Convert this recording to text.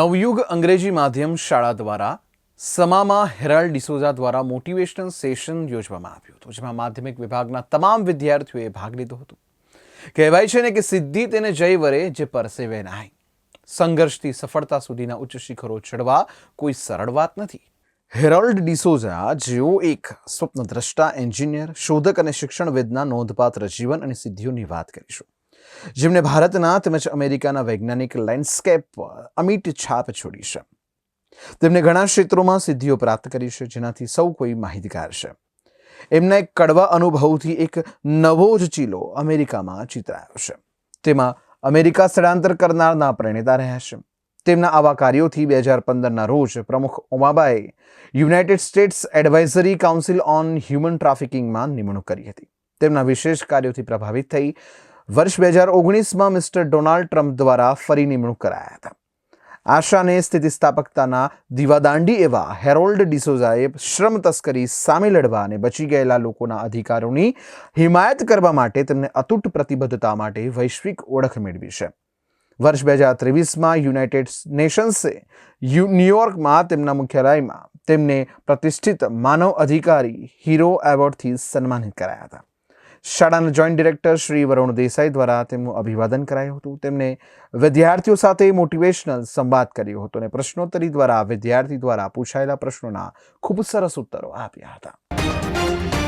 નવયુગ અંગ્રેજી માધ્યમ શાળા દ્વારા સમામાં હેરાલ્ડ ડિસોઝા દ્વારા મોટિવેશનલ સેશન યોજવામાં આવ્યું હતું, જેમાં માધ્યમિક વિભાગના તમામ વિદ્યાર્થીઓએ ભાગ લીધો હતો. કહેવાય છે ને કે સિદ્ધિ તેને જય વરે જે પરસેવે નાય સંઘર્ષથી સફળતા સુધીના ઉચ્ચ શિખરો ચડવા કોઈ સરળ વાત નથી. હેરોલ્ડ ડિસોઝા જેઓ એક સ્વપ્નદ્રષ્ટા એન્જિનિયર, શોધક અને શિક્ષણવેદના નોંધપાત્ર જીવન અને સિદ્ધિઓની વાત કરીશું. જેમણે ભારતના તેમજ અમેરિકાના વૈજ્ઞાનિક લેન્ડસ્કેપ પર અમિટ છાપ છોડી છે. તેમણે ઘણા ક્ષેત્રોમાં સિદ્ધિઓ પ્રાપ્ત કરી છે, જેનાથી સૌ કોઈ માહિતગાર છે. એમના એક કડવા અનુભવથી એક નવો જ ચીલો અમેરિકામાં ચિતરાયો છે. તેમાં અમેરિકા સ્થળાંતર કરનારના પ્રણેતા રહ્યા છે. તેમના આવા કાર્યોથી બે હજાર પંદરના રોજ પ્રમુખ ઓમાબાએ United States advisory council on human ટ્રાફિકિંગમાં નિમણૂક કરી હતી. તેમના વિશેષ કાર્યોથી પ્રભાવિત થઈ વર્ષ બે હજાર ઓગણીસમાં મિસ્ટર ડોનાલ્ડ ટ્રમ્પ દ્વારા ફરી નિમણૂક કરાયા હતા. આશાને સ્થિતિસ્થાપકતાના દીવાદાંડી એવા હેરોલ્ડ ડિસોઝાએ શ્રમ તસ્કરી સામે લડવા અને બચી ગયેલા લોકોના અધિકારોની હિમાયત કરવા માટે તેમને અતૂટ પ્રતિબદ્ધતા માટે વૈશ્વિક ઓળખ મેળવી છે. વર્ષ બે હજાર ત્રેવીસમાં યુનાઇટેડ નેશન્સે ન્યુયોર્કમાં તેમના મુખ્યાલયમાં તેમને પ્રતિષ્ઠિત માનવ અધિકારી હીરો એવોર્ડથી સન્માનિત કરાયા હતા. શાળાના જોઈન્ટ ડિરેક્ટર શ્રી વરુણ દેસાઈ દ્વારા તેમનું અભિવાદન કરાયું હતું. તેમને વિદ્યાર્થીઓ સાથે મોટિવેશનલ સંવાદ કર્યો હતો અને પ્રશ્નોત્તરી દ્વારા વિદ્યાર્થી દ્વારા પૂછાયેલા પ્રશ્નોના ખૂબ સરસ ઉત્તરો આપ્યા હતા.